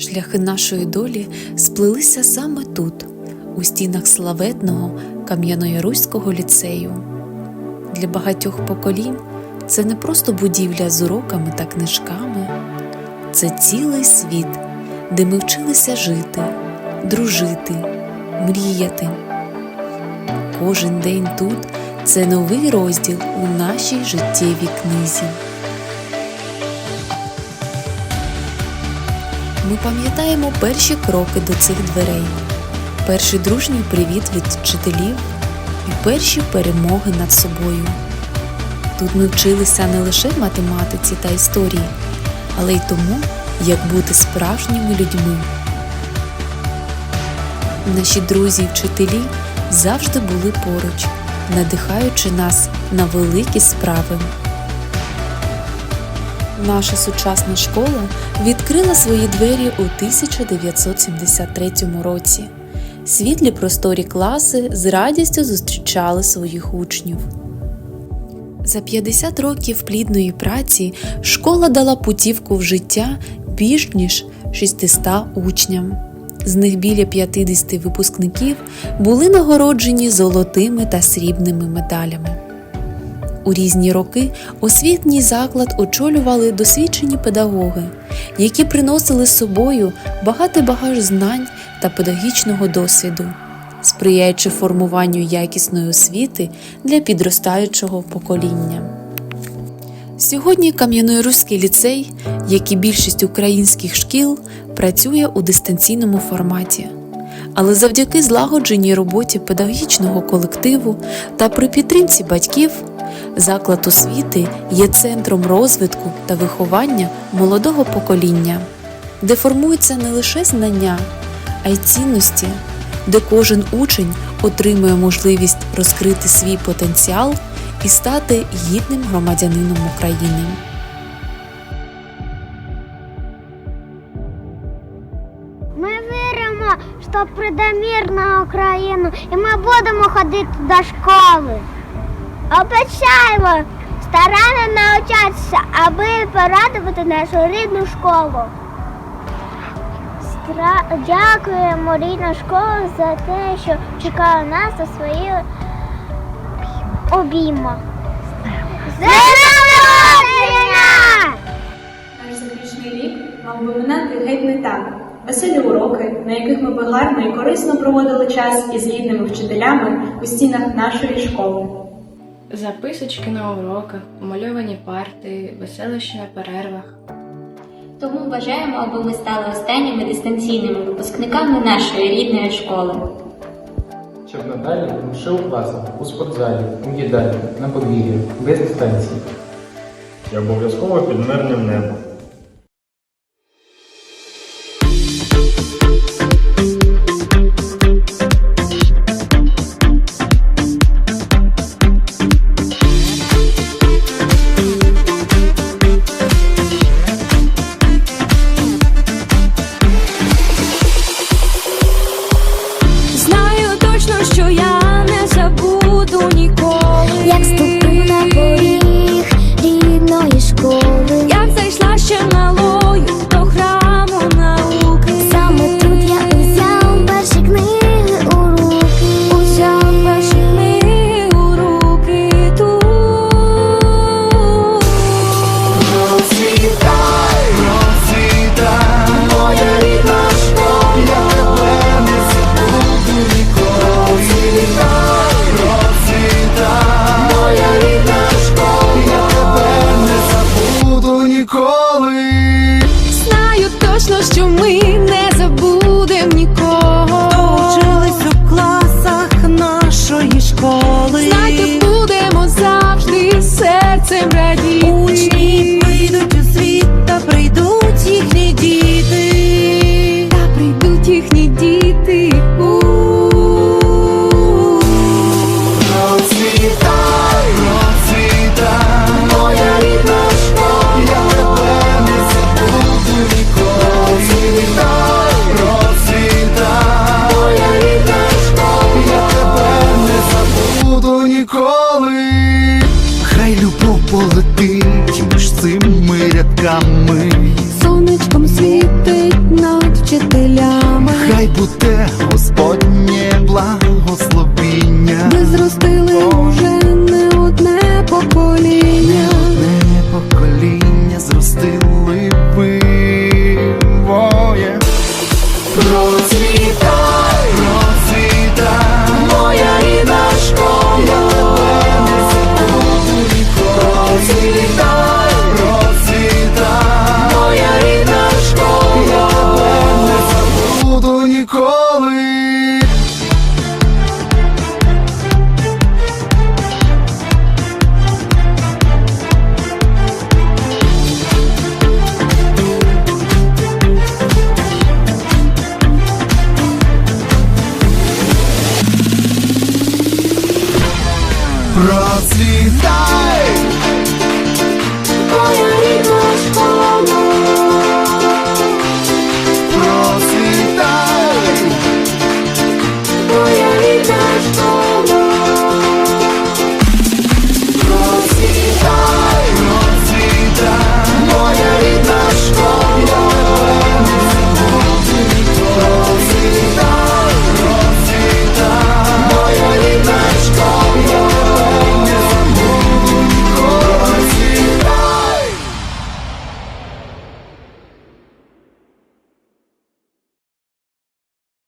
Шляхи нашої долі сплелися саме тут, у стінах славетного Кам'янояруського ліцею. Для багатьох поколінь це не просто будівля з уроками та книжками, це цілий світ, де ми вчилися жити, дружити, мріяти. Кожен день тут це новий розділ у нашій життєвій книзі. Ми пам'ятаємо перші кроки до цих дверей, перший дружній привіт від вчителів і перші перемоги над собою. Тут ми вчилися не лише математиці та історії, але й тому, як бути справжніми людьми. Наші друзі і вчителі завжди були поруч, надихаючи нас на великі справи. Наша сучасна школа відкрила свої двері у 1973 році. Світлі просторі класи з радістю зустрічали своїх учнів. За 50 років плідної праці школа дала путівку в життя більш ніж 600 учням. З них біля 50 випускників були нагороджені золотими та срібними медалями. У різні роки освітній заклад очолювали досвідчені педагоги, які приносили з собою багатий багаж знань та педагогічного досвіду, сприяючи формуванню якісної освіти для підростаючого покоління. Сьогодні Кам'янояруський ліцей, як і більшість українських шкіл, працює у дистанційному форматі. Але завдяки злагодженій роботі педагогічного колективу та при підтримці батьків заклад освіти є центром розвитку та виховання молодого покоління, де формуються не лише знання, а й цінності, де кожен учень отримує можливість розкрити свій потенціал і стати гідним громадянином України. Що прийде мир на Україну і ми будемо ходити до школи. Обіцяємо старанно навчатися, аби порадувати нашу рідну школу. Стра... Дякуємо рідна школа за те, що чекає нас у свої обійма. З днем народження! Наш заключний рік мав би минати геть не так. Веселі уроки, на яких ми гарно і корисно проводили час із гідними вчителями у стінах нашої школи. Записочки на уроках, мальовані парти, веселощі на перервах. Тому бажаємо, аби ми стали останніми дистанційними випускниками нашої рідної школи. Щоб надалі лише у класах, у спортзалі, у їдальні, на подвір'ї, без дистанції. І обов'язково під мирним небом. полетить між цими рядками. Сонечком світить над вчителями. Хай буде Господнє благословіння. Без linda.